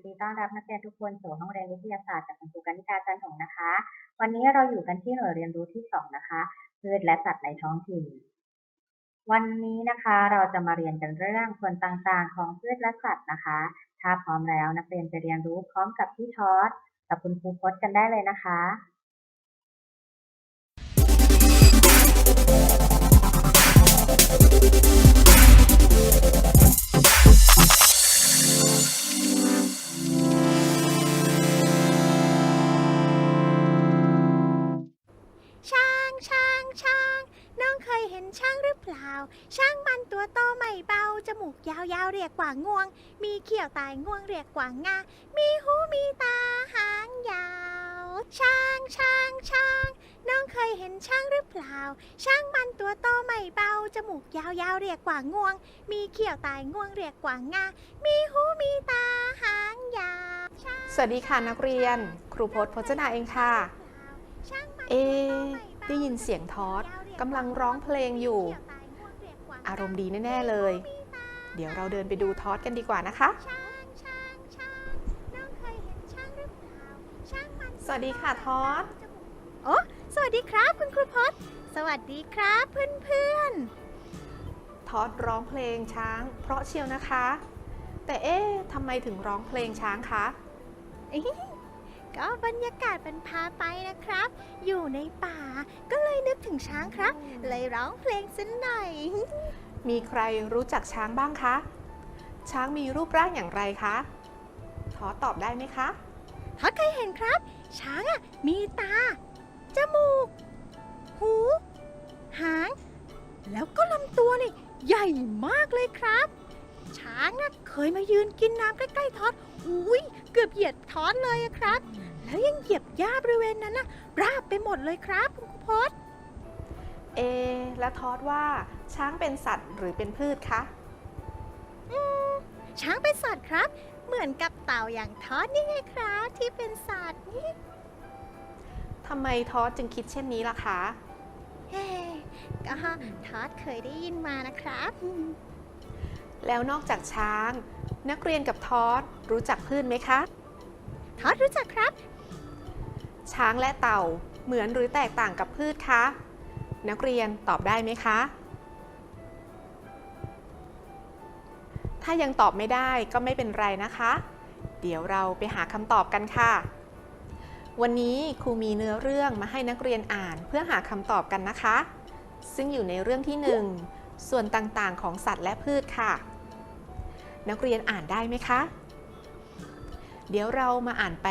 นดีต้อนรับนักเรียนทุกคนสู่ห้องเรียนวิทยาศาสตร์จากคุณครูกนิการจันทงนะคะ วันนี้เราอยู่กันที่หน่วยเรียนรู้ที่สองนะคะพืชและสัตว์ในท้องถิ่น วันนี้นะคะเราจะมาเรียนกันเรื่องส่วนต่างๆ ของพืชและสัตว์นะคะ ถ้าพร้อมแล้วนักเรียนไปเรียนรู้พร้อมกับพี่ทอดกับคุณครูพจน์กันได้เลยนะคะ ยวตายงวงเรียกว่างา มีหูมีตาหางยาว ช้างช้างช้าง น้องเคยเห็นช้างหรือเปล่า ช้างมันตัวโตไม่เบา จมูกยาวๆเรียกว่างวง มีเขี้ยวตายงวงเรียกว่างา มีหูมีตาหางยาวช้างสวัสดีค่ะนักเรียน ครูพจน์พจนาเองค่ะ ช้างมันเอ๊ะได้ยินเสียงทอดกำลังร้องเพลงอยู่ อารมณ์ดีแน่ ๆ เลย เดี๋ยวเราเดินไปดูทอดกันดีกว่านะคะ ช้าง วัสดีค่ะทอดโอ้สวัสดีครับคุณครูพจน์สวัสดีครับเพื่อนเพื่อนทอดร้องเพลงช้าง เพราะเชียวนะคะ แต่เอ๊ะทำไมถึงร้องเพลงช้างคะๆอิ๊ะก็บรรยากาศเป็นพาไปนะครับ อยู่ในป่าก็เลยนึกถึงช้างครับ เลยร้องเพลงสักหน่อย มีใครรู้จักช้างบ้างคะ ช้างมีรูปร่างอย่างไรคะทอดตอบได้ไหมคะ ทอดเคยเห็นครับ ช้างอะมีตา จมูก หู หาง แล้วก็ลำตัวนี่ใหญ่มากเลยครับ ช้างน่ะเคยมายืนกินน้ำใกล้ๆทอดอุ้ยเกือบเหยียดทอดเลยอะครับ แล้วยังเหยียบหญ้าบริเวณนั้นน่ะราบไปหมดเลยครับคุณครูพจน์เอะและทอดว่าช้างเป็นสัตว์หรือเป็นพืชคะช้างเป็นสัตว์ครับ เหมือนกับเต่าอย่างทอดนี่ไงครับที่เป็นสัตว์นี่ทำไมทอดจึงคิดเช่นนี้ล่ะคะ เฮ้ก็ทอดเคยได้ยินมานะครับ แล้วนอกจากช้าง นักเรียนกับทอดรู้จักพืชไหมคะ ทอดรู้จักครับ ช้างและเต่าเหมือนหรือแตกต่างกับพืชคะ นักเรียนตอบได้ไหมคะ ถ้ายังตอบไม่ได้ก็ไม่เป็นไรนะคะ เดี๋ยวเราไปหาคำตอบกันค่ะ วันนี้ครูมีเนื้อเรื่องมาให้นักเรียนอ่านเพื่อหาคำตอบกันนะคะ ซึ่งอยู่ในเรื่องที่ 1 ส่วนต่างๆของสัตว์และพืชค่ะ นักเรียนอ่านได้ไหมคะ เดี๋ยวเรามาอ่านไป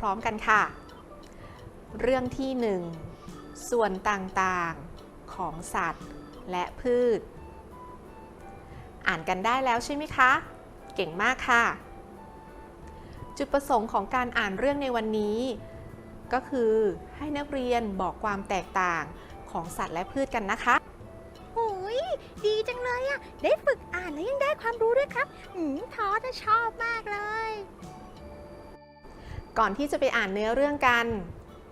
พร้อมๆกันค่ะ เรื่องที่ 1 ส่วนต่างๆของสัตว์และพืช อ่านกันได้แล้วใช่ไหมคะ เก่งมากค่ะ จุดประสงค์ของการอ่านเรื่องในวันนี้ ก็คือให้นักเรียนบอกความแตกต่างของสัตว์และพืชกันนะคะหูยดีจังเลยอะได้ฝึกอ่านแล้วยังได้ความรู้ด้วยครับอืมทอจะชอบมากเลย ก่อนที่จะไปอ่านเนื้อเรื่องกัน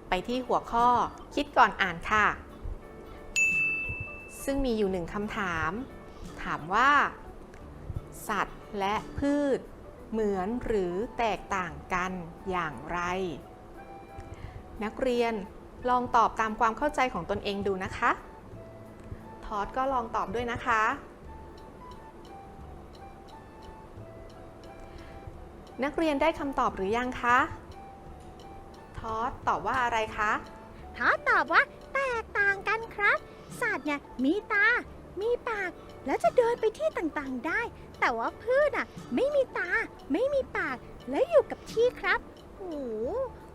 ไปที่หัวข้อคิดก่อนอ่านค่ะ ซึ่งมีอยู่หนึ่งคำถาม ถามว่า สัตว์และพืช เหมือนหรือแตกต่างกันอย่างไร นักเรียนลองตอบตามความเข้าใจของตนเองดูนะคะ ทอดก็ลองตอบด้วยนะคะ นักเรียนได้คำตอบหรือยังคะ ทอดตอบว่าอะไรคะ ทอตอบว่าแตกต่างกันครับ สัตว์เนี่ยมีตา มีปาก แล้วจะเดินไปที่ต่างๆได้ แต่ว่าพืชอะ ไม่มีตา ไม่มีปาก แล้วอยู่กับที่ครับโอ้โห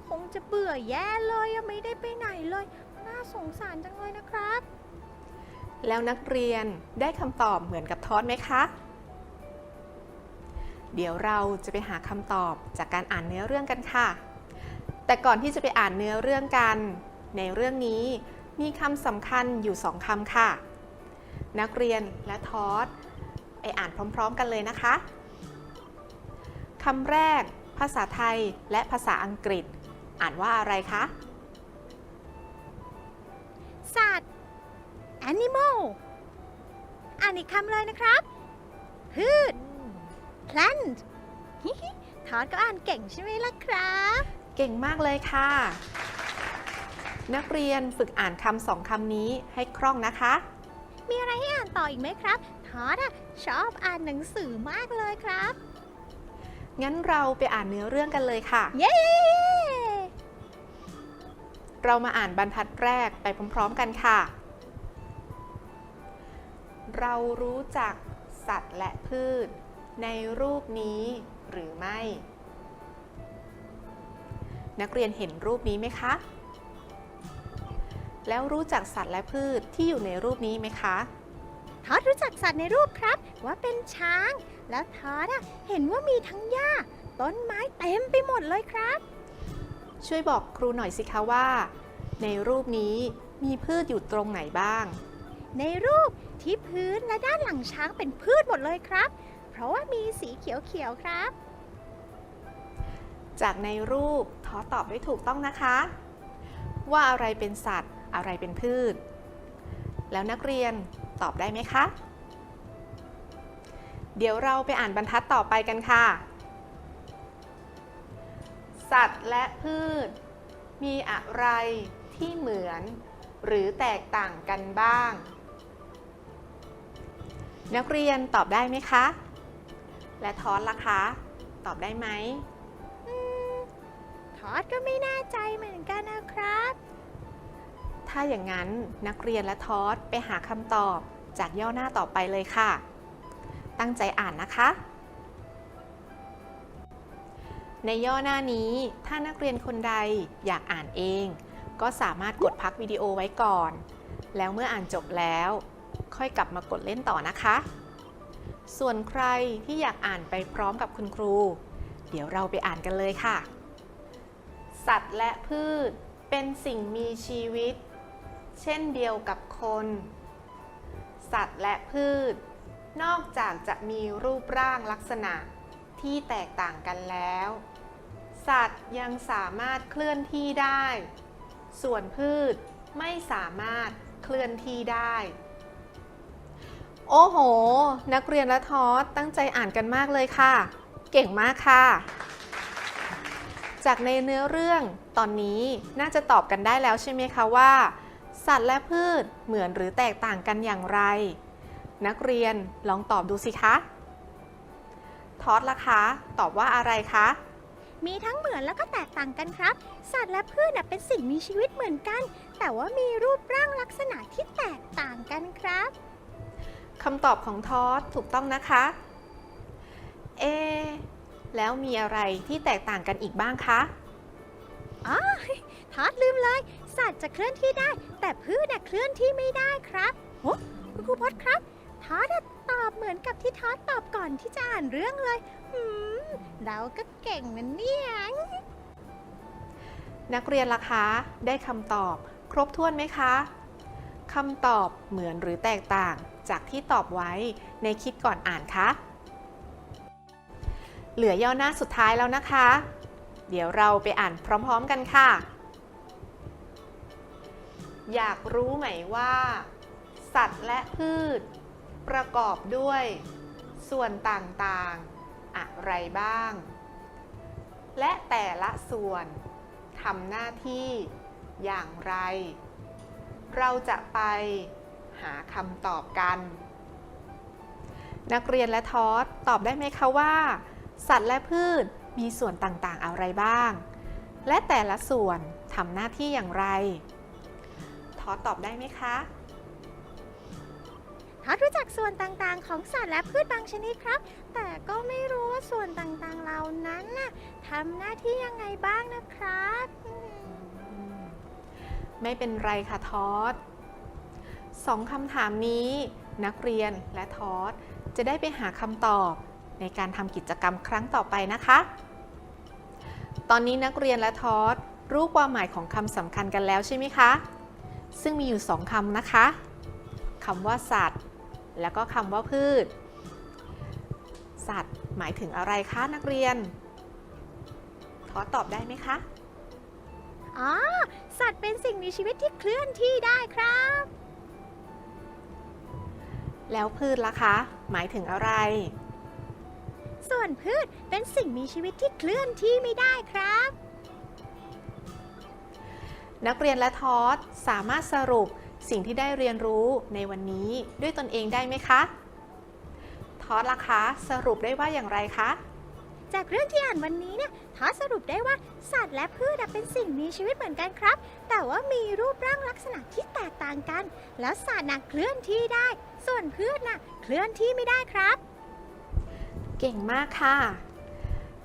คงจะเบื่อแย่เลยไม่ได้ไปไหนเลย น่าสงสารจังเลยนะครับ แล้วนักเรียนได้คำตอบเหมือนกับทอดไหมคะ เดี๋ยวเราจะไปหาคำตอบจากการอ่านเนื้อเรื่องกันค่ะ แต่ก่อนที่จะไปอ่านเนื้อเรื่องกัน ในเรื่องนี้มีคำสำคัญอยู่สองคำค่ะ นักเรียนและทอดไปอ่านพร้อม ๆ กันเลยนะคะคำแรก ภาษาไทยและภาษาอังกฤษ อ่านว่าอะไรคะ สัตว์ animal อ่านอีกคำเลยนะครับ พืช plant ฮิฮิทอดก็อ่านเก่งใช่ไหมล่ะครับ เก่งมากเลยค่ะ นักเรียนฝึกอ่านคำสองคำนี้ให้คล่องนะคะ มีอะไรให้อ่านต่ออีกไหมครับทอดอะชอบอ่านหนังสือมากเลยครับ งั้นเราไปอ่านเนื้อเรื่องกันเลยค่ะ เย้ เรามาอ่านบรรทัดแรกไปพร้อมๆกันค่ะ เรารู้จักสัตว์และพืช ในรูปนี้หรือไม่ นักเรียนเห็นรูปนี้ไหมคะ แล้วรู้จักสัตว์และพืชที่อยู่ในรูปนี้ไหมคะทอดรู้จักสัตว์ในรูปครับ ว่าเป็นช้าง แล้วทอดอะเห็นว่ามีทั้งหญ้า ต้นไม้เต็มไปหมดเลยครับ ช่วยบอกครูหน่อยสิคะว่า ในรูปนี้มีพืชอยู่ตรงไหนบ้าง ในรูปที่พื้นและด้านหลังช้างเป็นพืชหมดเลยครับ เพราะว่ามีสีเขียวๆครับ จากในรูปทอตอบได้ถูกต้องนะคะ ว่าอะไรเป็นสัตว์ อะไรเป็นพืช แล้วนักเรียนตอบได้ไหมคะ เดี๋ยวเราไปอ่านบรรทัดต่อไปกันค่ะ สัตว์และพืช มีอะไรที่เหมือน หรือแตกต่างกันบ้าง นักเรียนตอบได้ไหมคะ และทอนล่ะคะ ตอบได้ไหมทอดก็ไม่แน่ใจเหมือนกันนะครับ ถ้าอย่างนั้นนักเรียนและทอสไปหาคำตอบจากย่อหน้าต่อไปเลยค่ะ ตั้งใจอ่านนะคะ ในย่อหน้านี้ถ้านักเรียนคนใดอยากอ่านเอง ก็สามารถกดพักวิดีโอไว้ก่อน แล้วเมื่ออ่านจบแล้ว ค่อยกลับมากดเล่นต่อนะคะ ส่วนใครที่อยากอ่านไปพร้อมกับคุณครู เดี๋ยวเราไปอ่านกันเลยค่ะ สัตว์และพืชเป็นสิ่งมีชีวิต เช่นเดียวกับคน สัตว์และพืช นอกจากจะมีรูปร่างลักษณะที่แตกต่างกันแล้ว สัตว์ยังสามารถเคลื่อนที่ได้ ส่วนพืชไม่สามารถเคลื่อนที่ได้ โอ้โห นักเรียนและทอสตั้งใจอ่านกันมากเลยค่ะ เก่งมากค่ะ จากในเนื้อเรื่องตอนนี้น่าจะตอบกันได้แล้วใช่ไหมคะว่า สัตว์และพืชเหมือนหรือแตกต่างกันอย่างไร นักเรียนลองตอบดูสิคะทอสล่ะคะ ตอบว่าอะไรคะ มีทั้งเหมือนแล้วก็แตกต่างกันครับ สัตว์และพืชน่ะเป็นสิ่งมีชีวิตเหมือนกัน แต่ว่ามีรูปร่างลักษณะที่แตกต่างกันครับคำตอบของทอสถูกต้องนะคะ เอะแล้วมีอะไรที่แตกต่างกันอีกบ้างคะ ทอดลืมเลย สัตว์จะเคลื่อนที่ได้ แต่พืชน่ะเคลื่อนที่ไม่ได้ครับโอ้คุณครูพจน์ครับทอดตอบเหมือนกับที่ทอดตอบก่อนที่จะอ่านเรื่องเลยหืมเราก็เก่งนะเนี่ยนักเรียนล่ะคะ ได้คำตอบครบถ้วนไหมคะคำตอบเหมือนหรือแตกต่างจากที่ตอบไว้ในคิดก่อนอ่านคะ เหลือย่อหน้าสุดท้ายแล้วนะคะ เดี๋ยวเราไปอ่านพร้อมๆกันค่ะ อยากรู้ไหมว่า สัตว์และพืช ประกอบด้วย ส่วนต่างๆ อะไรบ้าง และแต่ละส่วนทำหน้าที่อย่างไร เราจะไปหาคำตอบกัน นักเรียนและทอสตอบได้ไหมคะว่า สัตว์และพืชมีส่วนต่างๆ อะไรบ้าง และแต่ละส่วนทำหน้าที่อย่างไร อสตอบได้ไหมคะทอดรู้จักส่วนต่างๆ ของสัตว์และพืชบางชนิดครับ แต่ก็ไม่รู้ว่าส่วนต่างๆเหล่านั้นน่ะทำหน้าที่ยังไงบ้างนะครับอืมไม่เป็นไรค่ะทอสสองคำถามนี้ นักเรียนและทอสจะได้ไปหาคำตอบในการทำกิจกรรมครั้งต่อไปนะคะ ตอนนี้นักเรียนและทอสรู้ความหมายของคำสำคัญกันแล้วใช่ไหมคะ ซึ่งมีอยู่สองคำนะคะคำว่าสัตว์ แล้วก็คำว่าพืช สัตว์หมายถึงอะไรคะนักเรียนทอสตอบได้ไหมคะ อ๋อ สัตว์เป็นสิ่งมีชีวิตที่เคลื่อนที่ได้ครับ แล้วพืชล่ะคะ หมายถึงอะไร ส่วนพืชเป็นสิ่งมีชีวิตที่เคลื่อนที่ไม่ได้ครับ นักเรียนและทอสสามารถสรุปสิ่งที่ได้เรียนรู้ในวันนี้ด้วยตนเองได้ไหมคะ ทอสล่ะคะ สรุปได้ว่าอย่างไรคะ จากเรื่องที่อ่านวันนี้เนี่ยทอสสรุปได้ว่าสัตว์และพืชอะเป็นสิ่งมีชีวิตเหมือนกันครับ แต่ว่ามีรูปร่างลักษณะที่แตกต่างกัน แล้วสัตว์น่ะเคลื่อนที่ได้ ส่วนพืชน่ะเคลื่อนที่ไม่ได้ครับ เก่งมากค่ะ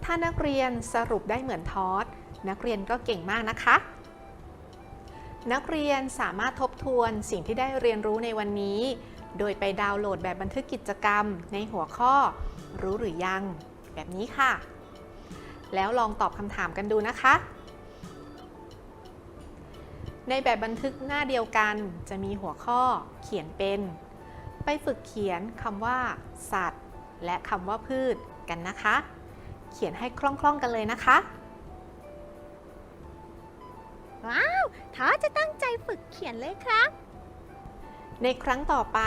ถ้านักเรียนสรุปได้เหมือนทอสนักเรียนก็เก่งมากนะคะ นักเรียนสามารถทบทวนสิ่งที่ได้เรียนรู้ในวันนี้ โดยไปดาวน์โหลดแบบบันทึกกิจกรรม ในหัวข้อ รู้หรือยัง แบบนี้ค่ะ แล้วลองตอบคำถามกันดูนะคะ ในแบบบันทึกหน้าเดียวกันจะมีหัวข้อเขียนเป็น ไปฝึกเขียนคำว่า สัตว์ และคำว่าพืชกันนะคะ เขียนให้คล่องๆกันเลยนะคะ ว้าวทอสจะตั้งใจฝึกเขียนเลยครับ ในครั้งต่อไป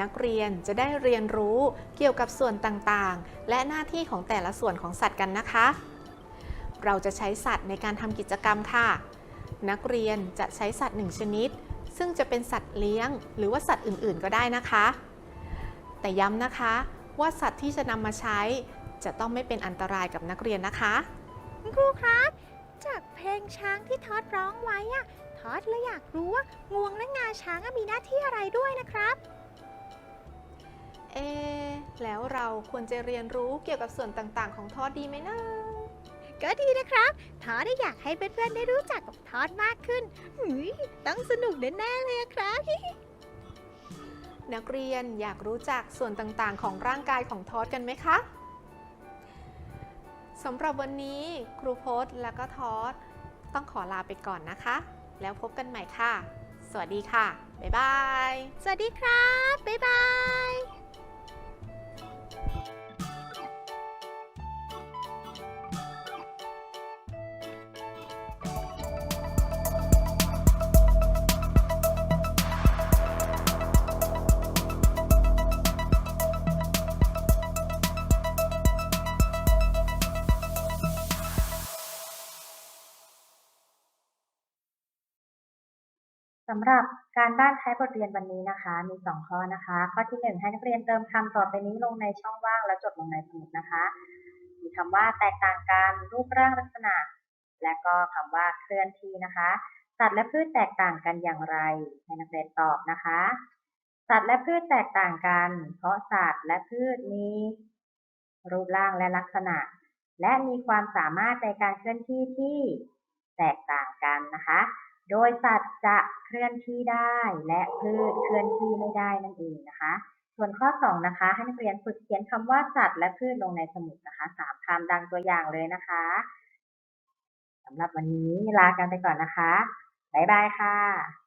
นักเรียนจะได้เรียนรู้เกี่ยวกับส่วนต่างๆ และหน้าที่ของแต่ละส่วนของสัตว์กันนะคะ เราจะใช้สัตว์ในการทำกิจกรรมค่ะ นักเรียนจะใช้สัตว์หนึ่งชนิด ซึ่งจะเป็นสัตว์เลี้ยง หรือว่าสัตว์อื่นๆ ก็ได้นะคะ แต่ย้ำนะคะว่าสัตว์ที่จะนำมาใช้จะต้องไม่เป็นอันตรายกับนักเรียนนะคะคุณครูครับ จากเพลงช้างที่ทอดร้องไว้อะทอดเลยอยากรู้ว่างวงและงาช้างอะมีหน้าที่อะไรด้วยนะครับ เอะแล้วเราควรจะเรียนรู้เกี่ยวกับส่วนต่างๆ ของทอดดีไหมนะก็ดีนะครับ ทอดได้อยากให้เพื่อนๆได้รู้จักกับทอดมากขึ้นหืยต้องสนุกแน่ๆเลยอะครับนักเรียนอยากรู้จักส่วนต่างๆ ของร่างกายของทอดกันไหมคะ สำหรับวันนี้ครูโพสและก็ทอสต้องขอลาไปก่อนนะคะ แล้วพบกันใหม่ค่ะ สวัสดีค่ะ บ๊ายบาย สวัสดีครับ บ๊ายบาย สำหรับการบ้านท้ายบทเรียนวันนี้นะคะ มีสองข้อนะคะ ข้อที่หนึ่งให้นักเรียนเติมคำต่อไปนี้ลงในช่องว่างและจดลงในสมุดนะคะ มีคำว่าแตกต่างกันรูปร่างลักษณะ และก็คำว่าเคลื่อนที่นะคะสัตว์และพืชแตกต่างกันอย่างไรให้นักเรียนตอบนะคะ สัตว์และพืชแตกต่างกัน เพราะสัตว์และพืชมีรูปร่างและลักษณะ และมีความสามารถในการเคลื่อนที่ที่แตกต่างกันนะคะ โดยสัตว์จะเคลื่อนที่ได้และพืชเคลื่อนที่ไม่ได้นั่นเองนะคะ ส่วนข้อสองนะคะ ให้นักเรียนฝึกเขียนคำว่าสัตว์และพืชลงในสมุดนะคะสามคำดังตัวอย่างเลยนะคะสำหรับวันนี้ลากันไปก่อนนะคะ บ๊ายบายค่ะ